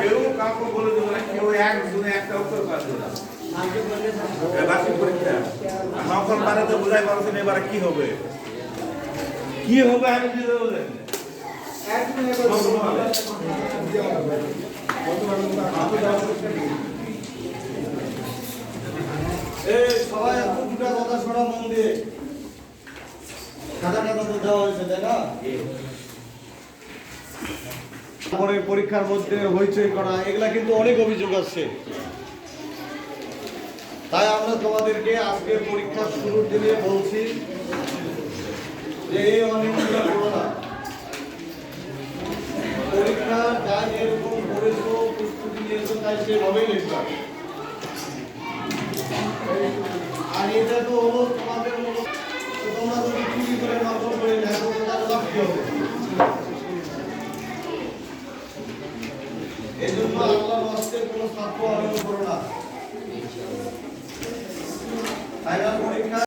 কেউ কাউকে বলে দেবে না, কেউ এক গুণে একটা উত্তর পারবে না। বার্ষিক পরীক্ষা। নকল বোঝাই পারছেন এবারে কি হবে? কি হবে আমি বলেন? এই সবাই দুটা কথা শোনা মন দিয়ে। খাতা টাতা তো দেওয়া হয়েছে, তাই না? তারপরে পরীক্ষার মধ্যে হইচই করা, এগুলা কিন্তু অনেক অভিযোগ আসছে। তাই আমরা তোমাদেরকে আজকে পরীক্ষা শুরুর দিনে বলছি যে এই অনিয়মগুলো করো না। পরীক্ষা যা যেরকম করেছ, প্রস্তুতি নিয়েছো, তাই সেভাবেই লিখবা আর এটা তো হলো তোমাদের তোমরা যদি চুরি করে নকল করে তো তাহলে কি হবে? এই জন্য আল্লাহ হস্তে কোনো পরীক্ষা